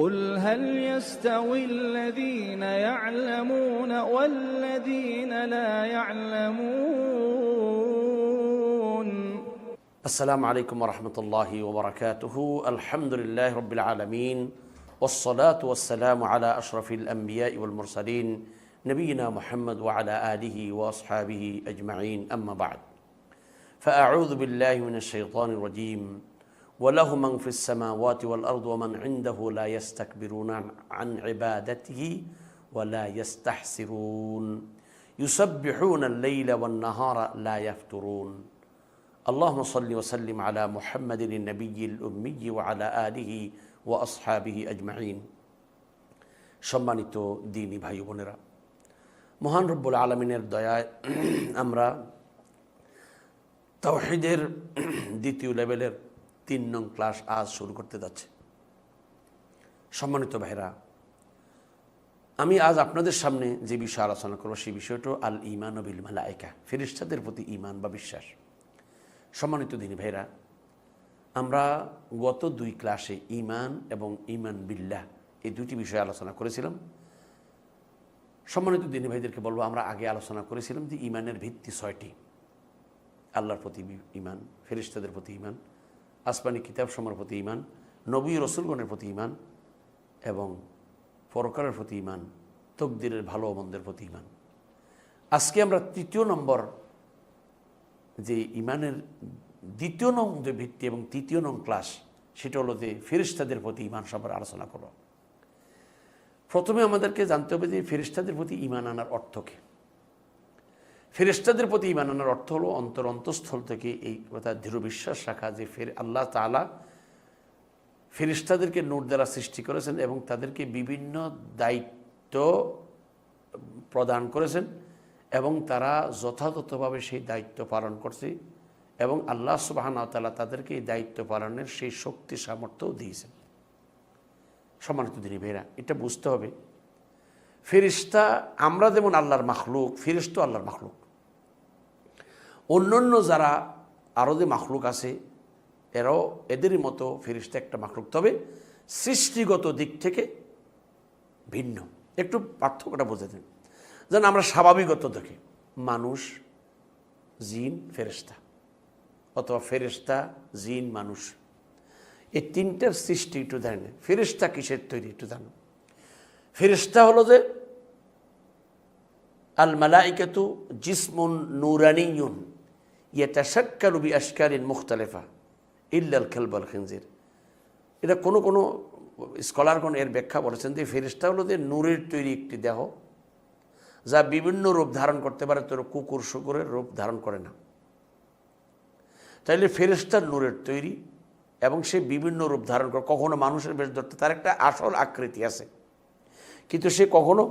قل هل يستوي الذين يعلمون والذين لا يعلمون؟ السلام عليكم ورحمة الله وبركاته. الحمد لله رب العالمين والصلاة والسلام على أشرف الأنبياء والمرسلين نبينا محمد وعلى آله وأصحابه أجمعين. أما بعد فأعوذ بالله من الشيطان الرجيم. وله من في السماوات والأرض ومن عنده لا يستكبرون عن عبادته ولا يستحسرون يسبحون الليل والنهار لا يفترون اللهم صل وسلم على محمد النبي الأمي وعلى آله وأصحابه أجمعين সম্মানিত দিনী ভাই বোনেরা মহান রব্বুল আলমিনের দয়ায় আমরা তাওহিদের দ্বিতীয় লেভেলের তিন নং ক্লাস আজ শুরু করতে যাচ্ছে। সম্মানিত ভাইরা আমি আজ আপনাদের সামনে যে বিষয় আলোচনা করব সেই বিষয়টা আল ইমান ও বিল মালায়িকা ফেরিস্তাদের প্রতি ইমান বা বিশ্বাস। সম্মানিত দিনী ভাইরা আমরা গত দুই ক্লাসে ইমান এবং ইমান বিল্লাহ এই দুটি বিষয়ে আলোচনা করেছিলাম। সম্মানিত দিনী ভাইদেরকে বলব, আমরা আগে আলোচনা করেছিলাম যে ইমানের ভিত্তি ছয়টি। আল্লাহর প্রতি ইমান ফেরিস্তাদের প্রতি ইমান আসমানি কিতাব সময়ের প্রতি ইমান নবী রসুলগণের প্রতি ইমান এবং পরকারের প্রতি ইমান তকদিরের ভালো মন্দের প্রতি ইমান আজকে আমরা তৃতীয় নম্বর যে ইমানের দ্বিতীয় নং যে ভিত্তি এবং তৃতীয় নং ক্লাস, সেটা হলো যে ফেরিস্তাদের প্রতি ইমান সবার আলোচনা করো। প্রথমে আমাদেরকে জানতে হবে যে ফেরিস্তাদের প্রতি ইমান আনার অর্থ কী? ফেরিস্তাদের প্রতি ইমান আনার অর্থ হলো অন্তর অন্তঃস্থল থেকে এই কথা দৃঢ় বিশ্বাস রাখা যে ফের আল্লাহ তালা ফেরিস্তাদেরকে নোট দ্বারা সৃষ্টি করেছেন এবং তাদেরকে বিভিন্ন দায়িত্ব প্রদান করেছেন এবং তারা যথাযথভাবে সেই দায়িত্ব পালন করছে এবং আল্লাহ সুবাহানা তালা তাদেরকে এই দায়িত্ব পালনের সেই শক্তি সামর্থ্যও দিয়েছেন। সম্মানিত দিনী ভেরা এটা বুঝতে হবে। ফেরিস্তা আমরা যেমন আল্লাহর মাখলুক ফেরিস্ত আল্লাহর মাখলুক। অন্যান্য যারা আরও যে মাখলুক আছে, এরাও এদেরই মতো ফেরিস্তা একটা মাখলুক। তবে সৃষ্টিগত দিক থেকে ভিন্ন। একটু পার্থক্যটা বুঝে দেন যেন আমরা স্বাভাবিকত দেখি, মানুষ, জিন ফেরিস্তা অথবা ফেরিস্তা জিন, মানুষ। এই তিনটার সৃষ্টি একটু জানেন। ফেরিস্তা কিসের তৈরি একটু জানো ফেরিস্তা হলো যে আল মালাইকাতু জিসমুন নুরানিয়ুন। ইয়াতাশাক্কালু বি আশকারিন মুখতালেফা ইল্লাল খেলবল খিনজির এটা কোনো কোনো স্কলারগণ এর ব্যাখ্যা বলেছেন যে ফেরিস্তা হলো যে নূরের তৈরি একটি দেহ, যা বিভিন্ন রূপ ধারণ করতে পারে, তোর কুকুর, শুকুরের রূপ ধারণ করে না। তাইলে ফেরিস্তার নূরের তৈরি এবং সে বিভিন্ন রূপ ধারণ করে। কখনো মানুষের বেশ ধরতে তার একটা আসল আকৃতি আছে। কিন্তু সে কখনো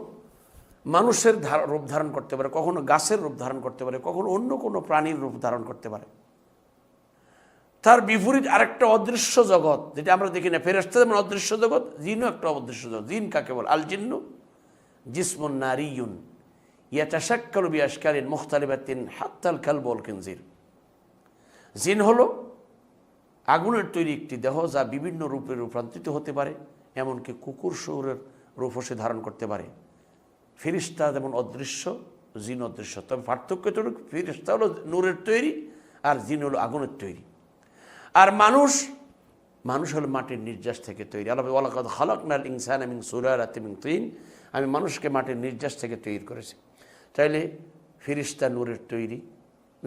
মানুষের রূপ ধারণ করতে পারে, কখনো গাছের রূপ ধারণ করতে পারে, কখনো অন্য কোনো প্রাণীর রূপ ধারণ করতে পারে। তার বিপরীত আরেকটা অদৃশ্য জগৎ, যেটা আমরা দেখি না ফেরস্তা যেমন অদৃশ্য জগৎ, জিনও একটা অদৃশ্য জগৎ। জিন কাকে বল? আল জিন্ন? জিসমুন নারিয়ুন। ইয়াতাশাক্কালু বিআশকারিন মুখতালিবাতিন হাত্তাল কালবল কিনজির জিন হলো আগুনের তৈরি একটি দেহ যা বিভিন্ন রূপে রূপান্তরিত হতে পারে, এমনকি কুকুর শৌরের রূপও সে ধারণ করতে পারে। ফিরিস্তা যেমন অদৃশ্য, জিন অদৃশ্য। তবে পার্থক্যটা হলো ফিরিস্তা হলো নূরের তৈরি আর জিন হলো আগুনের তৈরি। আর মানুষ মানুষ হলো মাটির নির্যাস থেকে তৈরি। আল্লাহ ওলাকাদ হলক নাল ইনসান আমিন সুরার আতিমিন তুইন আমি মানুষকে মাটির নির্যাস থেকে তৈরি করেছি। তাইলে ফিরিস্তা নূরের তৈরি,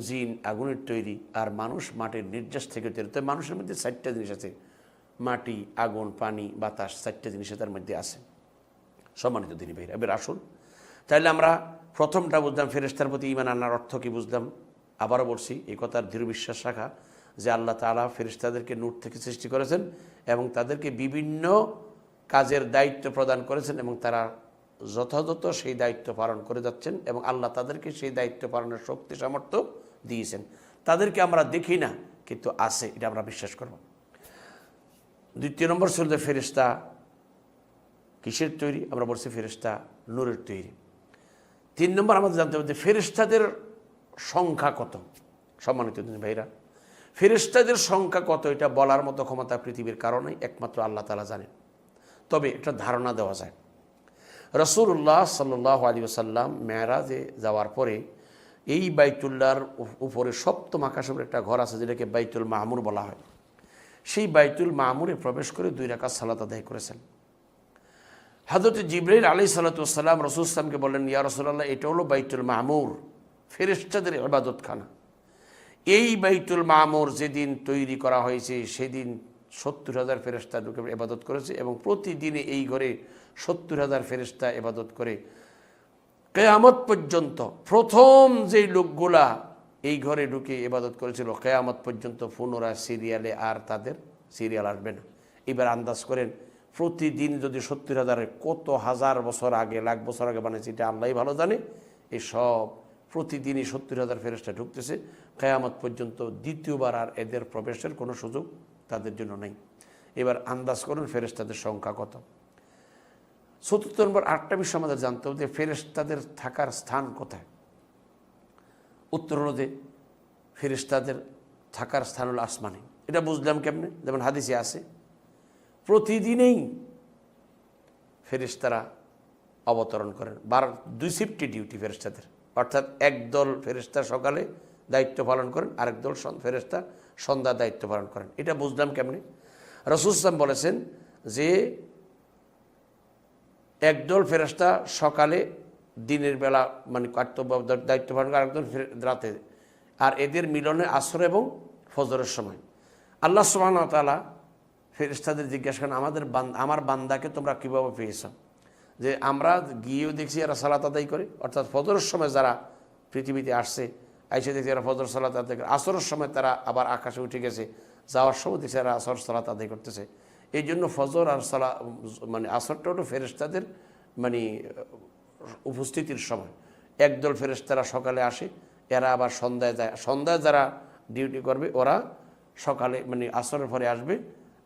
জিন আগুনের তৈরি আর মানুষ মাটির নির্যাস থেকে তৈরি। তবে মানুষের মধ্যে চারটা জিনিস আছে। মাটি, আগুন, পানি, বাতাস, চারটা জিনিস তার মধ্যে আছে। সম্মানিত দিনী ভাইরা, এবার আসুন তাহলে আমরা প্রথমটা বুঝলাম ফেরেস্তার প্রতি ইমান আনার অর্থ কি বুঝলাম? আবারও বলছি, এই কথার দৃঢ় বিশ্বাস রাখা যে আল্লাহ তালা ফেরিস্তাদেরকে নূর থেকে সৃষ্টি করেছেন এবং তাদেরকে বিভিন্ন কাজের দায়িত্ব প্রদান করেছেন এবং তারা যথাযথ সেই দায়িত্ব পালন করে যাচ্ছেন এবং আল্লাহ তাদেরকে সেই দায়িত্ব পালনের শক্তি, সামর্থ্য দিয়েছেন। তাদেরকে আমরা দেখি না, কিন্তু আছে, এটা আমরা বিশ্বাস করব। দ্বিতীয় নম্বর ছিল যে ফেরিস্তা কিসের তৈরি? আমরা বলছি ফেরিস্তা নূরের তৈরি। তিন নম্বর আমাদের জানতে হবে যে ফেরিস্তাদের সংখ্যা কত? সম্মানিত ভাইরা ফেরিস্তাদের সংখ্যা কত এটা বলার মতো ক্ষমতা পৃথিবীর কারণে একমাত্র আল্লাহ তালা জানেন। তবে একটা ধারণা দেওয়া যায়। রসুল্লাহ সাল্লাহ আলী সাল্লাম মেয়ারাজে যাওয়ার পরে এই বাইতুল্লাহর উপ- উপরে সপ্তম আকাশের একটা ঘর আছে যেটাকে বাইতুল মাহমুর বলা হয়। সেই বাইতুল মামুরে প্রবেশ করে দুই রাকাত সালাত আদায় করেছেন। হাজরত জিব্রাইল আলী সাল্লাতাম রসুল ইসলামকে বললেন, ইয়া রসুল্লাহ এটা হলো বাইতুল মামুর ফেরেস্তাদের ইবাদতখানা। এই বাইতুল মামুর যেদিন তৈরি করা হয়েছে, সেদিন সত্তর হাজার ফেরেস্তা ঢুকে এবাদত করেছে এবং প্রতিদিনে এই ঘরে সত্তর হাজার ফেরেস্তা এবাদত করে। কেয়ামত পর্যন্ত প্রথম যেই লোকগুলা এই ঘরে ঢুকে এবাদত করেছিল, কেয়ামত পর্যন্ত পুনরায় সিরিয়ালে আর তাদের, সিরিয়াল আসবে না। এবার আন্দাজ করেন প্রতিদিন যদি সত্তর হাজারের কত হাজার বছর আগে, লাখ বছর আগে বানিয়েছে এটা আল্লাহ ভালো জানে। এই সব প্রতিদিনই সত্তর হাজার ফেরেস্তা ঢুকতেছে। কেয়ামত পর্যন্ত দ্বিতীয়বার আর এদের প্রবেশের কোনো সুযোগ তাদের জন্য নেই। এবার আন্দাজ করুন ফেরেস্তাদের সংখ্যা কত। চতুর্থ নম্বর আটটা বিষয় আমাদের জানতে হবে যে ফেরেস্তাদের থাকার স্থান কোথায়? উত্তর হলো যে ফেরেস্তাদের থাকার স্থান হলো আসমানে। এটা বুঝলাম কেমনে? যেমন হাদিসে আছে প্রতিদিনেই ফেরেস্তারা অবতরণ করেন। বার দুই শিফটি ডিউটি ফেরেস্তাদের অর্থাৎ একদল ফেরেস্তা সকালে দায়িত্ব পালন করেন, আরেক দল ফেরেস্তা সন্ধ্যা দায়িত্ব পালন করেন। এটা বুঝলাম কেমনি? রসুল ইসলাম বলেছেন যে একদল ফেরেস্তা সকালে দিনের বেলা মানে কর্তব্য দায়িত্ব পালন করে আরেকদল রাতে। আর এদের মিলনে আসর এবং ফজরের সময়। আল্লাহ সুবহান তালা ফেরেস্তাদের জিজ্ঞাসা করেন, আমাদের আমার বান্দাকে তোমরা কীভাবে পেয়েছ? যে আমরা গিয়েও দেখছি এরা সালাত আদায় করে, অর্থাৎ ফজরের সময় যারা পৃথিবীতে আসছে, আইসে দেখছি এরা ফজর সালাত আদায় করে, আসরের সময় তারা আবার আকাশে উঠে গেছে, যাওয়ার সময় দেখছি এরা আসর সালাত আদায় করতেছে। এই জন্য ফজর আর সালা মানে আসরটা হলো ফেরেস্তাদের মানে উপস্থিতির সময়। একদল ফেরেস্তারা সকালে আসে, এরা আবার সন্ধ্যায় যায়, সন্ধ্যায় যারা ডিউটি করবে, ওরা সকালে মানে আসরের পরে আসবে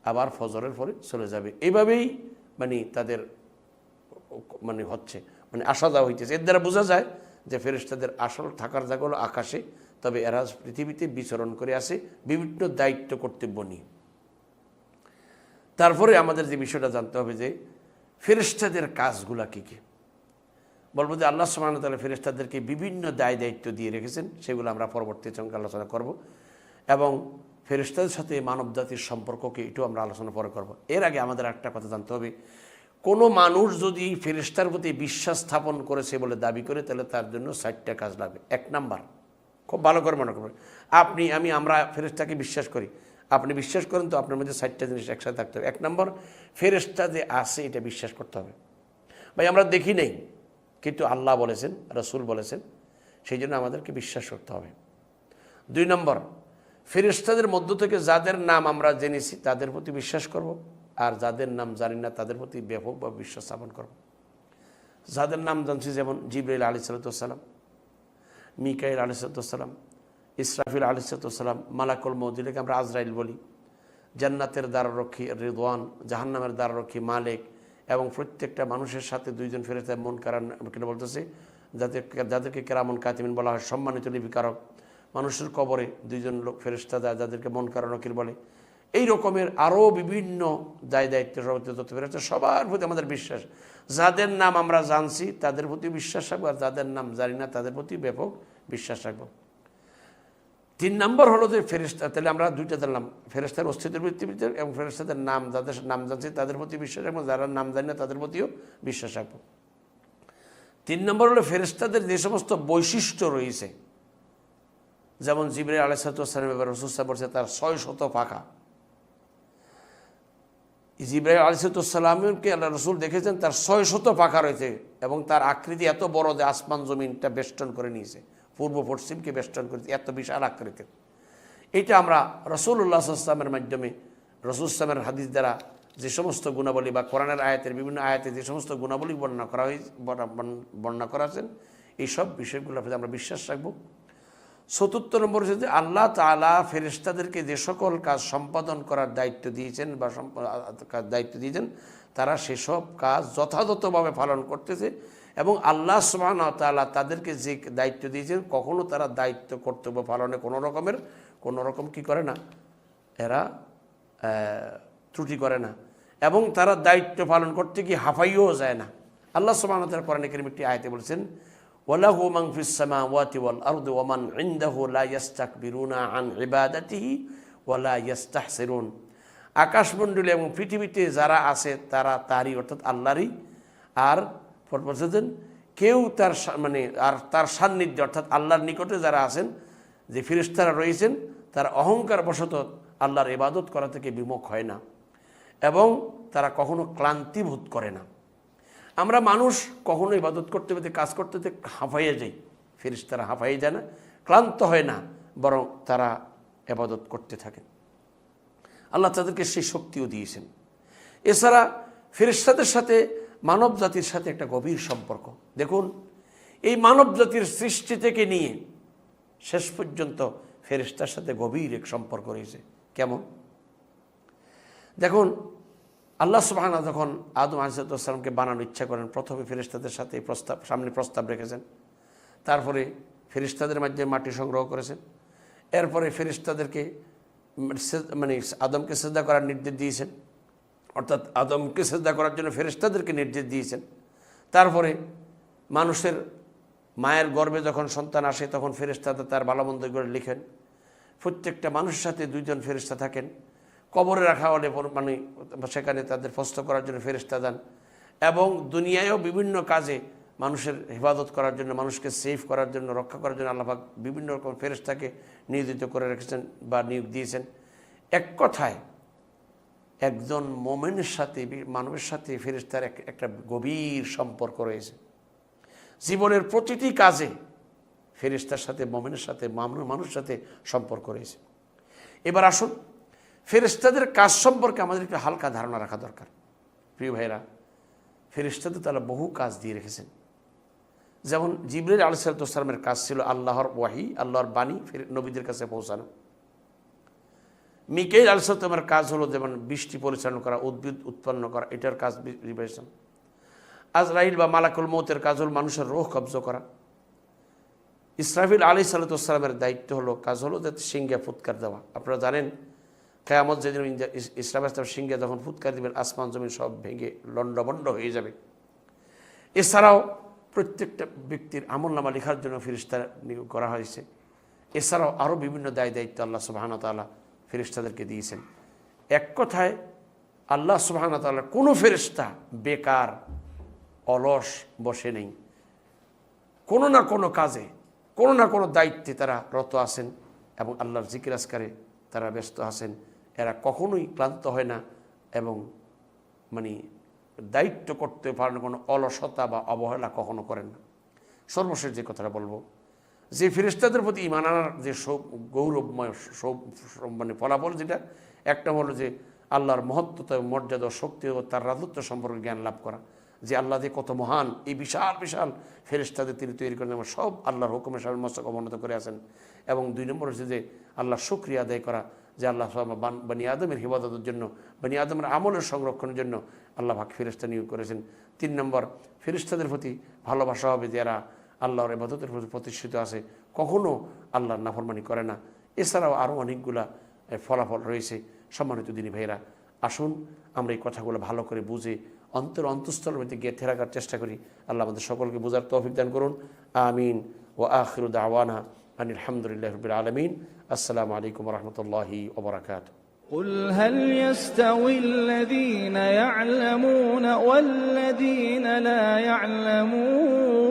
আবার ফজরের পরে চলে যাবে। এইভাবেই মানে তাদের মানে হচ্ছে মানে আসা যাওয়া হইতেছে। এর দ্বারা বোঝা যায় যে ফেরেস্তাদের আসল থাকার জায়গা হলো আকাশে, তবে এরা পৃথিবীতে বিচরণ করে আসে বিভিন্ন দায়িত্ব কর্তব্য নিয়ে। তারপরে আমাদের যে বিষয়টা জানতে হবে যে ফেরেস্তাদের কাজগুলা কী কী? বলব যে আল্লাহ সুবহানাহু ওয়া তাআলা ফেরেশতাদেরকে বিভিন্ন দায় দায়িত্ব দিয়ে রেখেছেন, সেগুলো আমরা পরবর্তী সঙ্গে আলোচনা করব। এবং ফেরেশতাদের সাথে মানব জাতির সম্পর্ককে এটাও আমরা আলোচনা পরে করব। এর আগে আমাদের একটা কথা জানতে হবে। কোনো মানুষ যদি ফেরেশতার প্রতি বিশ্বাস স্থাপন করেছে বলে দাবি করে, তাহলে তার জন্য ষাটটা কাজ লাগবে। এক নাম্বার, খুব ভালো করে মনে করবেন, আপনি, আমি, আমরা ফেরেশতাকে বিশ্বাস করি। আপনি বিশ্বাস করেন তো আপনার মধ্যে ষাটটা জিনিস একসাথে থাকতে হবে। এক নম্বর, ফেরেশতা যে আছে, এটা বিশ্বাস করতে হবে। ভাই, আমরা দেখি নেই, কিন্তু আল্লাহ বলেছেন, রসুল বলেছেন, সেই জন্য আমাদেরকে বিশ্বাস করতে হবে। দুই নম্বর ফেরেশতাদের মধ্য থেকে যাদের নাম আমরা জেনেছি, তাদের প্রতি বিশ্বাস করব। আর যাদের নাম জানি না, তাদের প্রতি ব্যাপক বা বিশ্বাস স্থাপন করব। যাদের নাম জানছি, যেমন জিবরাইল আলী সালাতাম মিকাইল আলী সালাতাম ইসরাফিল আলী সালাতাম মালাকুল মৌদিলেকে আমরা আজরাইল বলি। জান্নাতের দ্বাররক্ষী রিদওয়ান, জাহান্নামের দ্বাররক্ষী মালিক এবং প্রত্যেকটা মানুষের সাথে দুইজন ফেরেস্তা মন কারান বলতেছে যাদের যাদেরকে কেরামন কাতিমিন বলা হয় সম্মানিত লিপিকারক। মানুষের কবরে দুইজন লোক ফেরেস্তা দেয় যাদেরকে মন কারণ নকির বলে। এই রকমের আরও বিভিন্ন দায় দায়িত্ব তথ্য ফেরেস্তা সবার প্রতি আমাদের বিশ্বাস। যাদের নাম আমরা জানছি, তাদের প্রতি বিশ্বাস রাখব, আর যাদের নাম জানি না, তাদের প্রতি ব্যাপক বিশ্বাস রাখব। তিন নম্বর হলো যে ফেরেস্তা তাহলে আমরা দুইটা জানলাম। ফেরেস্তার অস্তিত্বের ভিত্তিতে এবং ফেরেস্তাদের নাম, যাদের নাম জানছি, তাদের প্রতি বিশ্বাস রাখব। যারা নাম জানি না, তাদের প্রতিও বিশ্বাস রাখব। তিন নম্বর হলো ফেরেস্তাদের যে সমস্ত বৈশিষ্ট্য রয়েছে যেমন জিবরে আলাইসালাম এবার রসুস্তা বলছে তার ছয় শত পাখা জিব্রাহিম আলিসালামকে আল্লাহ রসুল দেখেছেন, তার ছয় শত পাখা রয়েছে এবং তার আকৃতি এত বড় যে আসমান জমিনটা বেষ্টন করে নিয়েছে, পূর্ব পশ্চিমকে বেষ্টন করেছে এত বিশাল আকৃতির। এটা আমরা রসুল্লাহ আসলামের মাধ্যমে, রসুল ইসলামের হাদিস দ্বারা যে সমস্ত গুণাবলী বা কোরআনের আয়াতের বিভিন্ন আয়াতে যে সমস্ত গুণাবলী বর্ণনা করা হয়েছে, বর্ণনা করা আছেন এইসব বিষয়গুলোর প্রতি আমরা বিশ্বাস রাখব। চতুর্থ নম্বর হচ্ছে যে আল্লাহ তালা ফেরেস্তাদেরকে যে সকল কাজ সম্পাদন করার দায়িত্ব দিয়েছেন বা কাজ- দায়িত্ব দিয়েছেন, তারা সেসব কাজ যথাযথভাবে পালন করতেছে এবং আল্লাহ সুবহান তালা তাদেরকে যে দায়িত্ব দিয়েছেন, কখনো তারা দায়িত্ব কর্তব্য পালনে কোনো রকমের, কোনো রকম কি করে না, এরা ত্রুটি করে না এবং তারা দায়িত্ব পালন করতে গিয়ে হাফাইও যায় না। আল্লাহ সুবহানাহু ওয়া তাআলা কোরআনে কারীম একটি আয়াতে বলেছেন ওয়ালাহু মান ফিস সামাওয়াতি ওয়াল আরদি ওয়া মান ইনদাহু লা ইস্তাকবিরুনা আন ইবাদাতিহি ওয়া লা এবং পৃথিবীতে যারা আছে, তারা তারই অর্থাৎ আল্লাহরই। আর বলছেন, কেউ তার মানে আর তার সান্নিধ্যে অর্থাৎ আল্লাহর নিকটে যারা আছেন, যে ফিরিস্তারা রয়েছেন, তার অহংকার বশত আল্লাহর ইবাদত করা থেকে বিমুখ হয় না। এবং তারা কখনো ক্লান্তিবোধ করে না। আমরা মানুষ কখনো ইবাদত করতে করতে, কাজ করতে করতে হাঁফাইয়ে যাই। ফেরিস্তারা হাঁফাইয়ে যায় না, ক্লান্ত হয় না, বরং তারা এবাদত করতে থাকেন আল্লাহ তাদেরকে সেই শক্তিও দিয়েছেন। এছাড়া ফেরিস্তাদের সাথে মানব জাতির সাথে একটা গভীর সম্পর্ক। দেখুন, এই মানব জাতির সৃষ্টি থেকে নিয়ে শেষ পর্যন্ত ফেরিস্তার সাথে গভীর এক সম্পর্ক রয়েছে। কেমন? দেখুন আল্লাহ সুবাহানা যখন আদম আসালামকে বানানোর ইচ্ছা করেন। প্রথমে ফেরিস্তাদের সাথে প্রস্তাব, সামনে প্রস্তাব রেখেছেন। তারপরে ফেরিস্তাদের মাধ্যমে মাটি সংগ্রহ করেছেন। এরপরে ফেরিস্তাদেরকে মানে আদমকে শ্রদ্ধা করার নির্দেশ দিয়েছেন। অর্থাৎ আদমকে শ্রদ্ধা করার জন্য ফেরিস্তাদেরকে নির্দেশ দিয়েছেন। তারপরে মানুষের মায়ের গর্ভে যখন সন্তান আসে, তখন ফেরিস্তাদের তার ভালো মন্দ করে লিখেন। প্রত্যেকটা মানুষের সাথে দুইজন ফেরিস্তা থাকেন। কবরে রাখা হলে মানে সেখানে তাদের ফস্ত করার জন্য ফেরিস্তা দেন। এবং দুনিয়ায়ও বিভিন্ন কাজে মানুষের হেফাজত করার জন্য, মানুষকে সেফ করার জন্য, রক্ষা করার জন্য আল্লাহাক বিভিন্ন রকম ফেরিস্তাকে নিয়োজিত করে রেখেছেন বা নিয়োগ দিয়েছেন। এক কথায়, একজন মোমেনের সাথে, মানবের সাথে ফেরিস্তার এক- একটা গভীর সম্পর্ক রয়েছে। জীবনের প্রতিটি কাজে ফেরিস্তার সাথে, মোমেনের সাথে মানুষের সাথে সম্পর্ক রয়েছে। এবার আসুন ফেরিস্তাদের কাজ সম্পর্কে আমাদের একটু হালকা ধারণা রাখা দরকার। প্রিয় ভাইরা ফেরিস্তাদের তারা বহু কাজ দিয়ে রেখেছেন। যেমন জিবরেল আলসালামের কাজ ছিল আল্লাহর ওয়াহি, আল্লাহর বাণী ফের- নবীদের কাছে পৌঁছানো। মিকেল আলসালামের কাজ হলো যেমন বৃষ্টি পরিচালনা করা, উদ্ভিদ উৎপন্ন করা, এটার কাজ রিভাইশন আজরাইল বা মালাকুল মৌতের কাজ হল মানুষের রোহ কবজ করা। ইসরাফিল আলী সাল্লামের দায়িত্ব হলো, কাজ হলো যাতে সিংহে ফুৎকার দেওয়া। আপনারা জানেন কেয়ামত যেদিন ইন্দা- ইস- ইসরাফ ইসলাম সিংহে যখন ফুৎকার দিবেন, আসমান জমিন সব ভেঙে লণ্ডভণ্ড হয়ে যাবে। এছাড়াও প্রত্যেকটা ব্যক্তির আমল নামা লেখার জন্য ফিরিস্তা নিয়োগ করা হয়েছে। এছাড়াও আরও বিভিন্ন দায় দায়িত্ব আল্লাহ সুবাহানা তাল্লাহ ফেরিস্তাদেরকে দিয়েছেন। এক কথায়, আল্লাহ সুবাহানা তাল্লাহ কোনো ফেরিস্তা বেকার, অলস বসে নেই। কোনো না কোনো কাজে, কোনো না কোনো দায়িত্বে তারা রত আছেন এবং আল্লাহর জিকির আসকারে তারা ব্যস্ত আছেন। এরা কখনোই ক্লান্ত হয় না এবং মানে দায়িত্ব করতে পারেন কোনো অলসতা বা অবহেলা কখনো করেন না। সর্বশেষ যে কথাটা বলব, যে ফেরিস্তাদের প্রতি ইমান আনার যে সৌ গৌরবময় সৌ- মানে ফলাফল যেটা, একটা হলো যে আল্লাহর মহত্বতা মর্যাদা শক্তি ও তার রাজত্ব সম্পর্কে জ্ঞান লাভ করা। যে আল্লাহ যে কত মহান, এই বিশাল বিশাল ফেরিস্তাদের তিনি তৈরি করেন এবং সব আল্লাহর হুকুমের সামনে মস্তক অবনত করে আছেন। এবং দুই নম্বর হচ্ছে যে আল্লাহ শুক্রিয়া আদায় করা যে আল্লাহ বান- আদমের হিবাদতের জন্য, বানি আদমের আমলের সংরক্ষণের জন্য আল্লাহ ভাগ ফেরিস্তা নিয়োগ করেছেন। তিন নম্বর ফেরিস্তাদের প্রতি ভালোবাসা হবে যারা আল্লাহর ইবাদতের প্রতি প্রতিষ্ঠিত আছে। কখনও আল্লাহর নাফরমানি করে না। এছাড়াও আরও অনেকগুলা ফলাফল রয়েছে সম্মানিত দিনী ভাইরা আসুন, আমরা এই কথাগুলো ভালো করে বুঝে অন্তর অন্তঃস্থলের মধ্যে গিয়ে রাখার চেষ্টা করি। আল্লাহ আমাদের সকলকে বোঝার তৌফিক দান করুন। আমিন। ও أن الحمد لله رب العالمين. السلام عليكم ورحمة الله وبركاته. قل هل يستوي الذين يعلمون والذين لا يعلمون؟